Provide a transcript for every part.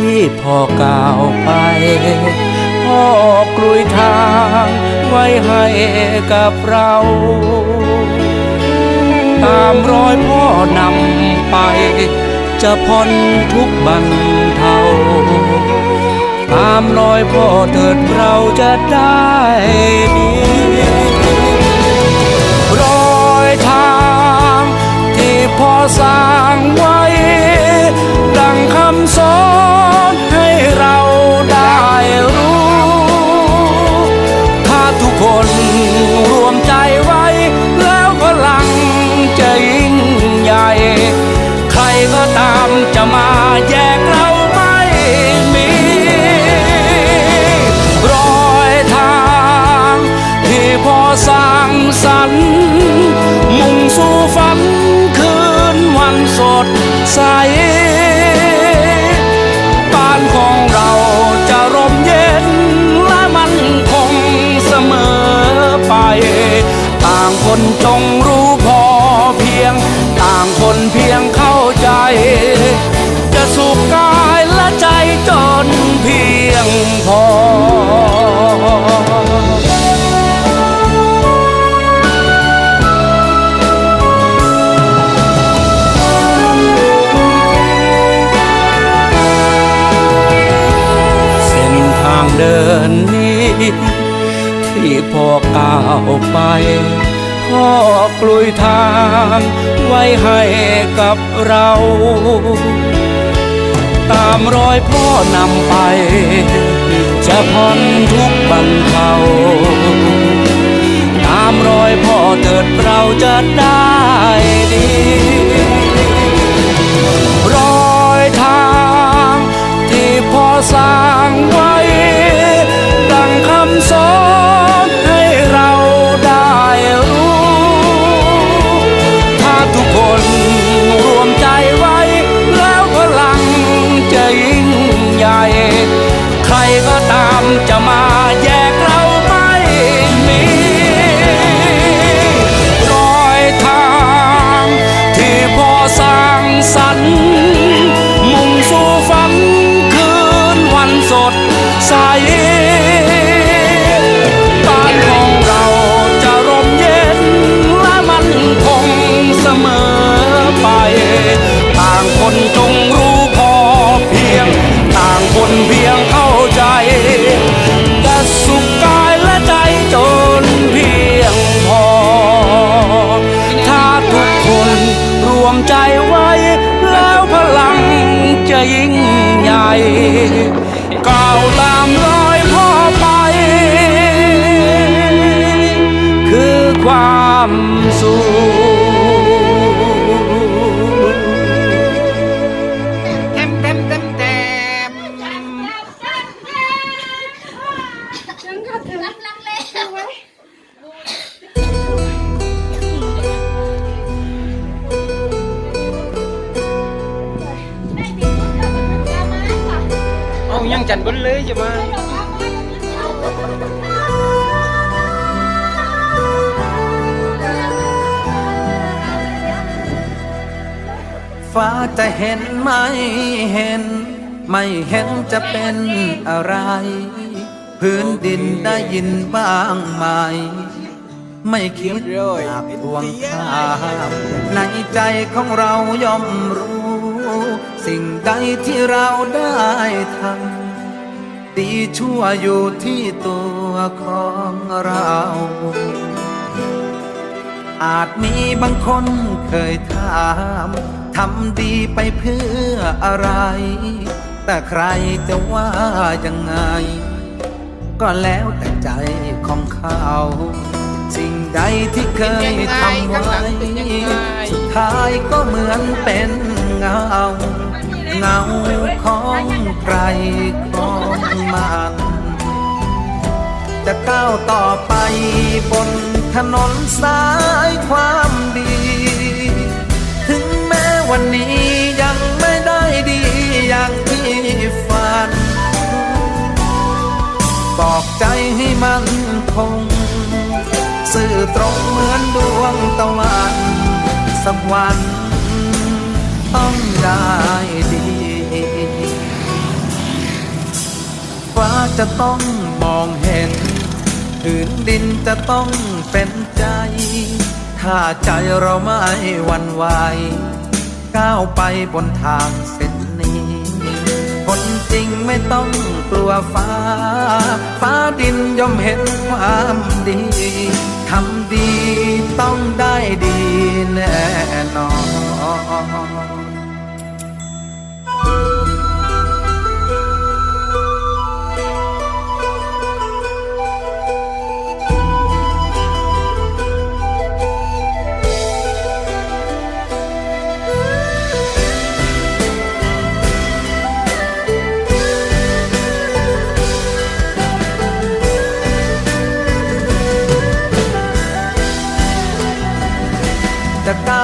ที่พ่อก้าวไป พ่อกลุยทางไว้ให้กับเรา ตามรอยพ่อนำไป จะพ้นทุกบันเทาตามรอยพ่อเถิดเราจะได้ดีรอยทางที่พ่อสร้างไว้ ดังคำสอนาวไปพ่อกลุยทางไว้ให้กับเรา ตามรอยพ่อนำไป จะพ้นทุกข์บรรเทาตามรอยพ่อเถิดเราจะได้ดี ใจไว้ แล้วพลังจะยิ่งใหญ่ก้าวตามรอยพ่อไป คือความสุข เอายังจันบนเลยจะมาฟ้าจะเห็นไม่เห็น ไม่เห็นจะเป็นอะไร พื้นดินได้ยินบ้างไหม ไม่คิดอยากทวงถามในใจของเราย่อมรู้ สิ่งใดที่เราได้ทำ ดีชั่วอยู่ที่ตัวของเรา อาจมีบางคนเคยถามทำดีไปเพื่ออะไร แต่ใครจะว่ายังไง ก็แล้วแต่ใจของเขา สิ่งใดที่เคยทำไว้ สุดท้ายก็เหมือนเป็นเงา เงาของใครของมัน จะก้าวต่อไปบนถนนสายความดี ถึงแม้วันนี้ยังไม่ได้ดีอย่างที่ฝัน บอกใจให้มันคง สื่อตรงเหมือนดวงตะวันสักวันต้องได้ จะต้องมองเห็นผืนดินจะต้องเป็นใจ ถ้าใจเราไม่วันไหวก้าวไปบนทางเส้นนี้ คนจริงไม่ต้องกลัวฟ้า ฟ้าดินย่อมเห็นความดี ทำดีต้องได้ดีแน่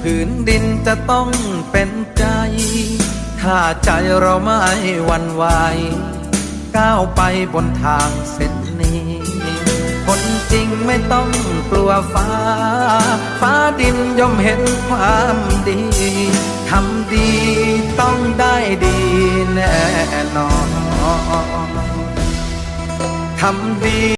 ผืนดินจะต้องเป็นใจ ถ้าใจเราไม่วันไหวก้าวไปบนทางเส้นนี้ คนจริงไม่ต้องกลัวฟ้า ฟ้าดินย่อมเห็นความดี ทำดีต้องได้ดีแน่นอน ทำดี